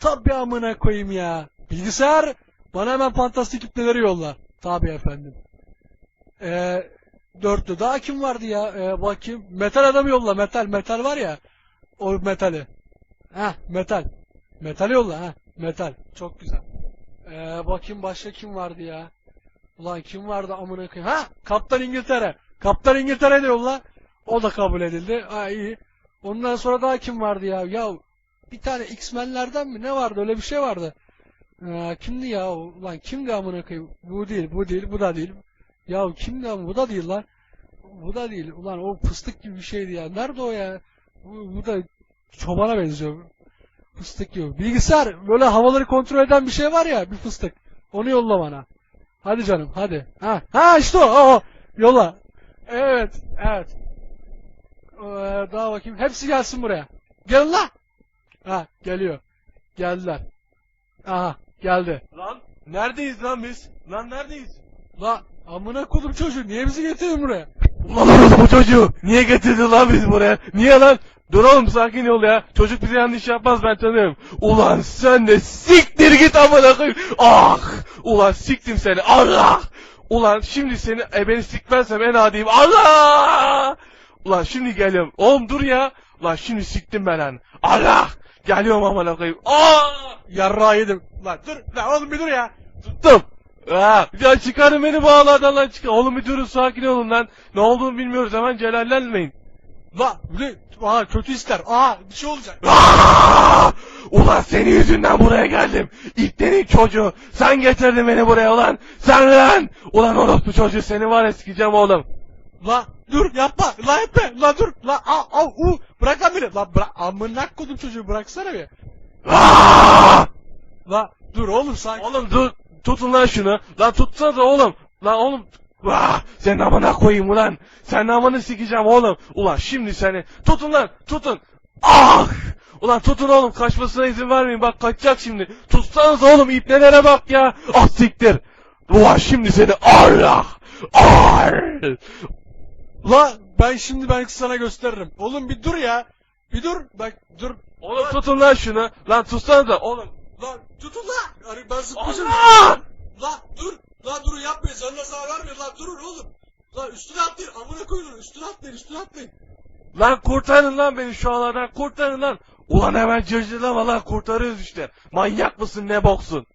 Tabii amına koyayım ya. Bilgisayar bana hemen fantastik kütleleri yolla. Tabii efendim. Ee, dörtlü. Daha kim vardı ya? Ee, bakayım. Metal adamı yolla. Metal. Metal var ya. O metali. Heh metal. Metal yolla ha. Metal. Çok güzel. Ee, bakayım başka kim vardı ya? Ulan kim vardı amına koyayım? Ha! Kaptan İngiltere. Kaptan İngiltere de yolla. O da kabul edildi. Ha iyi. Ondan sonra daha kim vardı ya? Ya bir tane X-Men'lerden mi? Ne vardı? Öyle bir şey vardı. Ee, kimdi ya? o? Ulan kimdi amına koyayım? Bu değil, bu değil, bu da değil. Ya kimdi ama bu da değil lan. Bu da değil. Ulan o fıstık gibi bir şeydi ya. Nerede o ya? Bu, bu da çobana benziyor. Fıstık gibi. Bilgisayar böyle havaları kontrol eden bir şey var ya bir fıstık. Onu yolla bana. Hadi canım hadi. Ha, ha işte o. o, o. Yolla. Evet. Evet. Ee, daha bakayım. Hepsi gelsin buraya. Gelin la. Ha geliyor. Geldiler. Aha geldi. Lan neredeyiz lan biz? Lan neredeyiz? La amına kodum çocuğu niye bizi getirdin buraya? Ulan bu çocuğu niye getirdin lan biz buraya? Niye lan? Dur oğlum sakin ol ya. Çocuk bize yanlış yapmaz ben tanıyorum. Ulan sen de siktir git amına koyayım. Ah! Ulan siktim seni. Allah! Ulan şimdi seni e, beni sikmezsem en adiyim. Allah! Ulan şimdi geliyorum. Oğlum dur ya. Ulan şimdi siktim ben lan. Allah! Geliyorum amına koyayım. Ah! Yarrağı yedim. Lan dur lan oğlum bir dur ya. Tuttum. Ha, ya çıkarın beni bağlardan lan çıkar. Oğlum bir durun sakin olun lan. Ne olduğunu bilmiyoruz hemen celallenmeyin. La ne? Aa kötü ister. Aa bir şey olacak. Aa! Ulan senin yüzünden buraya geldim. İplerin çocuğu. Sen getirdin beni buraya ulan. Sen lan. Ulan orospu çocuğu seni var sikeceğim oğlum. La dur yapma. La yapma. La dur. La al al u. Bırak lan beni. La bırak. Amına kodum çocuğu bıraksana bir. Aa! La dur oğlum sakin. Oğlum dur. Tutun lan şunu. Lan tutsana oğlum. Lan oğlum. Vah! Senin amına koyayım ulan. Senin amını sikeceğim oğlum. Ulan şimdi seni. Tutun lan. Tutun. Ah! Ulan tutun oğlum. Kaçmasına izin vermeyin. Bak kaçacak şimdi. Tutsanız oğlum. ipnelere bak ya. Ah siktir. Ulan şimdi seni. Allah! Ah! La ben şimdi ben sana gösteririm. Oğlum bir dur ya. Bir dur. Bak dur. Oğlum tutun lan şunu. Lan tutsana da oğlum. Lan tutun la. Hani ben zıplayacağım. Allah! La dur. La durun yapmayın. Canına zarar vermeyin. La durun oğlum. La üstüne atlayın. Amına koyun. Üstüne atlayın. Üstüne atlayın. Lan kurtarın lan beni şu alandan kurtarın lan. Ulan hemen cırcırlama lan kurtarıyoruz işte. Manyak mısın ne boksun?